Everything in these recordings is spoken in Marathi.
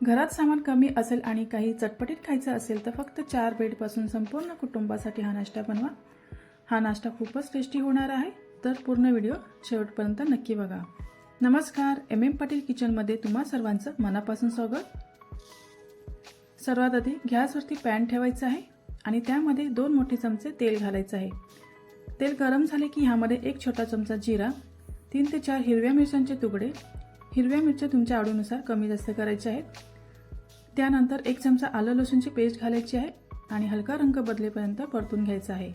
घरात सामान कमी असेल आणि काही चटपटीत खायचं असेल तर फक्त चार ब्रेडपासून संपूर्ण कुटुंबासाठी हा नाश्ता बनवा. हा नाश्ता खूपच टेस्टी होणार आहे. तर पूर्ण व्हिडिओ शेवटपर्यंत नक्की बघा. नमस्कार. एम एम पाटील किचनमध्ये तुम्हा सर्वांचं मनापासून स्वागत. सर्वात आधी गॅसवरती पॅन ठेवायचं आहे आणि त्यामध्ये दोन मोठे चमचे तेल घालायचं आहे. तेल गरम झाले की ह्यामध्ये एक छोटा चमचा जिरा तीन ते चार हिरव्या मिरच्यांचे तुकडे हिरव्या मिरच्या तुमच्या आवडीनुसार कमी जास्त करायच्या आहेत. त्यानंतर एक चमचा आलं लसूणची पेस्ट घालायची आहे आणि हलका रंग बदलेपर्यंत परतून घ्यायचा आहे.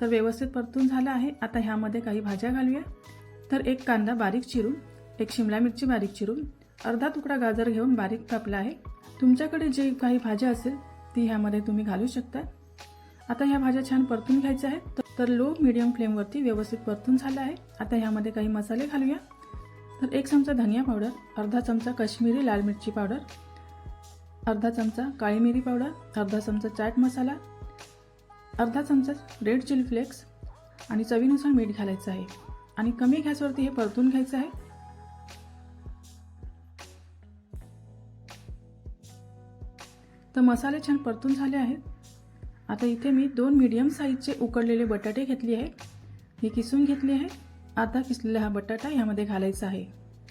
तर व्यवस्थित परतून झालं आहे. आता ह्यामध्ये काही भाज्या घालूया. तर एक कांदा बारीक चिरून एक शिमला मिरची बारीक चिरून अर्धा तुकडा गाजर घेऊन बारीक कापला आहे. तुमच्याकडे जे काही भाज्या असेल ती ह्यामध्ये तुम्ही घालू शकता. आता ह्या भाज्या छान परतून घ्यायच्या आहेत. तर लो मिडियम फ्लेमवरती व्यवस्थित परतून झालं आहे. आता ह्यामध्ये काही मसाले घालूया. तर एक चमचा धनिया पावडर अर्धा चमचा काश्मीरी लाल मिरची पावडर अर्धा चमचा काळी मिरी पावडर अर्धा चमचा चाट मसाला अर्धा चमचा रेड चिली फ्लेक्स आणि चवीनुसार मीठ घालायचं आहे. आणि कमी गॅसवरती हे परतून घ्यायचं आहे. तर मसाले छान परतून झाले आहेत. आता इथे मी दोन मीडियम साईजचे उकडलेले बटाटे घेतले आहे. हे किसून घेतले आहे. आता किसलेला हा बटाटा ह्यामध्ये घालायचा आहे.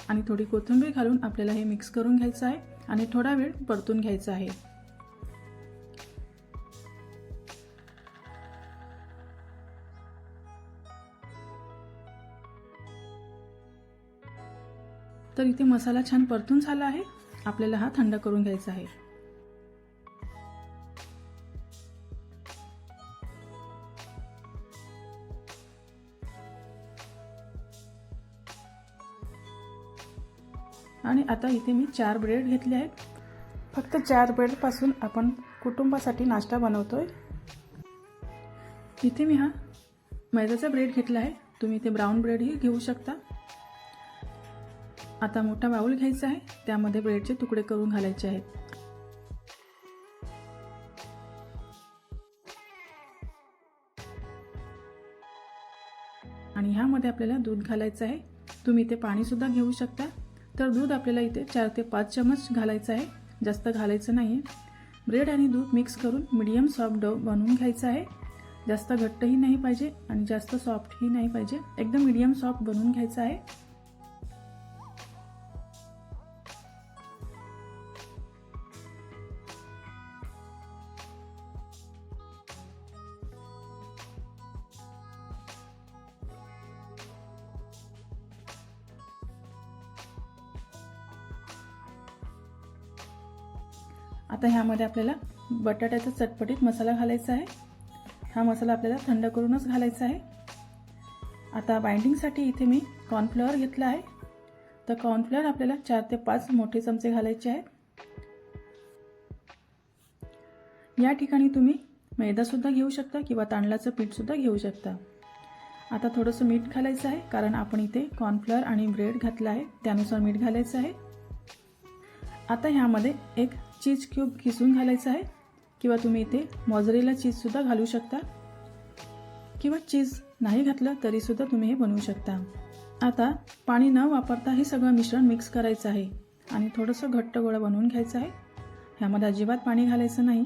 आणि थोडी कोथिंबीर घालून आपल्याला हे मिक्स करून घ्यायचं आहे आणि थोडा वेळ परतून घ्यायचा आहे. तर इथे मसाला छान परतून झाला आहे. आपल्याला हा थंड करून घ्यायचा आहे. आणि आता इथे मी चार ब्रेड घेतले आहेत. फक्त चार ब्रेडपासून आपण कुटुंबासाठी नाश्ता बनवतो आहे इथे मी हा मैद्याचा ब्रेड घेतला आहे. तुम्ही इथे ब्राऊन ब्रेडही घेऊ शकता. आता मोठा बाऊल घ्यायचा आहे. त्यामध्ये ब्रेडचे तुकडे करून घालायचे आहेत. आणि ह्यामध्ये आपल्याला दूध घालायचं आहे. तुम्ही इथे पाणीसुद्धा घेऊ शकता. तर दूध आपल्याला इथे चार ते पाच चमच घालायचं आहे. जास्त घालायचं नाही आहे ब्रेड आणि दूध मिक्स करून मीडियम सॉफ्ट डो बनवून घ्यायचं आहे. जास्त घट्टही नाही पाहिजे आणि जास्त सॉफ्टही नाही पाहिजे. एकदम मीडियम सॉफ्ट बनवून घ्यायचं आहे. आता ह्यामध्ये आपल्याला बटाट्याचा चटपटीत मसाला घालायचा आहे. हा मसाला आपल्याला थंड करूनच घालायचा आहे. आता बाइंडिंगसाठी इथे मी कॉर्नफ्लॉवर घेतला आहे. तर कॉर्नफ्लॉवर आपल्याला चार ते पाच मोठे चमचे घालायचे आहेत. या ठिकाणी तुम्ही मैदासुद्धा घेऊ शकता किंवा तांदळाचं पीठसुद्धा घेऊ शकता. आता थोडंसं मीठ घालायचं आहे कारण आपण इथे कॉर्नफ्लॉवर आणि ब्रेड घातला आहे. त्यानुसार मीठ घालायचं आहे. आता ह्यामध्ये एक चीज क्यूब किसून घालायचं आहे किंवा तुम्ही इथे मॉझरेला चीजसुद्धा घालू शकता. किंवा चीज नाही घातलं तरीसुद्धा तुम्ही हे बनवू शकता. आता पाणी न वापरता हे सगळं मिश्रण मिक्स करायचं आहे आणि थोडंसं घट्ट गोळा बनवून घ्यायचं आहे. ह्यामध्ये अजिबात पाणी घालायचं नाही.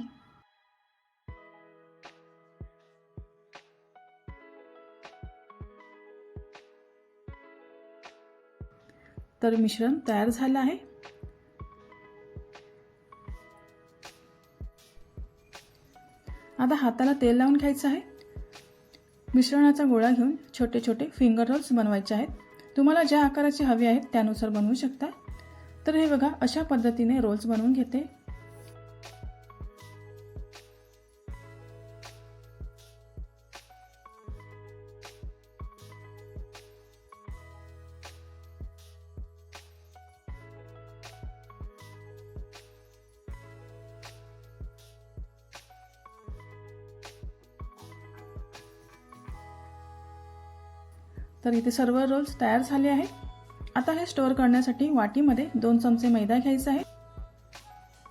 तर मिश्रण तयार झालं आहे. आता हाताला तेल लावून घ्यायचं आहे. मिश्रणाचा गोळा घेऊन छोटे छोटे फिंगर रोल्स बनवायचे आहेत. तुम्हाला ज्या आकाराचे हवे आहेत त्यानुसार बनवू शकता. तर हे बघा अशा पद्धतीने रोल्स बनवून घेते. तर इथे सर्व रोल्स तयार झाले आहेत. आता हे स्टोअर करण्यासाठी वाटीमध्ये दोन चमचे मैदा घ्यायचा आहे.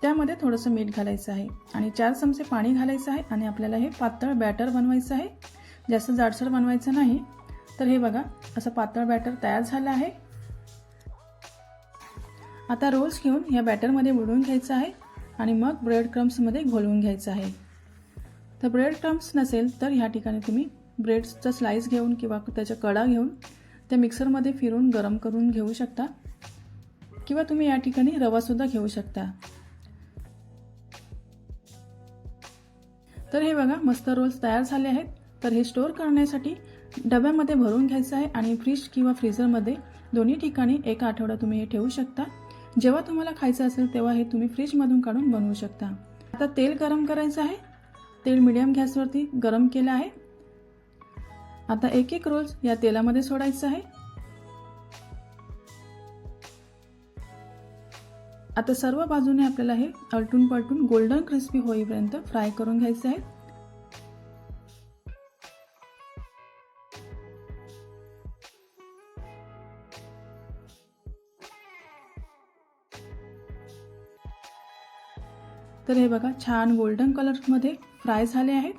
त्यामध्ये थोडंसं मीठ घालायचं आहे आणि चार चमचे पाणी घालायचं आहे आणि आपल्याला हे पातळ बॅटर बनवायचं आहे. जास्त जाडसर बनवायचं नाही. तर हे बघा असं पातळ बॅटर तयार झालं आहे. आता रोल्स घेऊन या बॅटरमध्ये बुडवून घ्यायचं आहे आणि मग ब्रेड क्रम्समध्ये घोलवून घ्यायचं आहे. तर ब्रेड क्रम्स नसेल तर ह्या ठिकाणी तुम्ही ब्रेडचा स्लाईस घेऊन किंवा त्याच्या कडा घेऊन त्या मिक्सरमध्ये फिरून गरम करून घेऊ शकता. किंवा तुम्ही या ठिकाणी रवासुद्धा घेऊ शकता. तर हे बघा मस्त रोल्स तयार झाले आहेत. तर हे स्टोअर करण्यासाठी डब्यामध्ये भरून घ्यायचं आहे आणि फ्रीज किंवा फ्रीझरमध्ये दोन्ही ठिकाणी एक आठवडा तुम्ही हे ठेवू शकता. जेव्हा तुम्हाला खायचं असेल तेव्हा हे तुम्ही फ्रीजमधून काढून बनवू शकता. आता तेल गरम करायचं आहे. तेल मिडियम गॅसवरती गरम केलं आहे. आता एक एक रोल्स या तेलामध्ये सोडायचं आहे. आता सर्व बाजूने आपल्याला हे अलटून पलटून गोल्डन क्रिस्पी होईपर्यंत फ्राय करून घ्यायचं आहे. तर हे बघा छान गोल्डन कलरमध्ये फ्राय झाले आहेत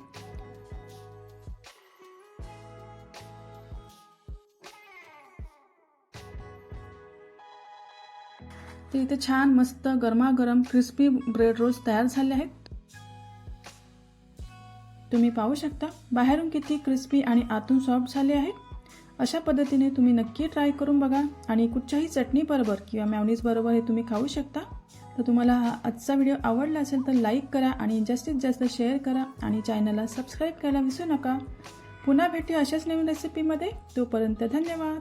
तर इथे छान मस्त गरमागरम क्रिस्पी ब्रेड रोल्स तयार झाले आहेत. तुम्ही पाहू शकता बाहेरून किती क्रिस्पी आणि आतून सॉफ्ट झाले आहेत अशा पद्धतीने तुम्ही नक्की ट्राय करून बघा आणि कुठच्याही चटणीबरोबर किंवा मॅवनीजबरोबर हे तुम्ही खाऊ शकता. तर तुम्हाला हा आजचा व्हिडिओ आवडला असेल तर लाईक करा आणि जास्तीत जास्त शेअर करा आणि चॅनलला सबस्क्राईब करायला विसरू नका. पुन्हा भेटू अशाच नवीन रेसिपीमध्ये तोपर्यंत धन्यवाद.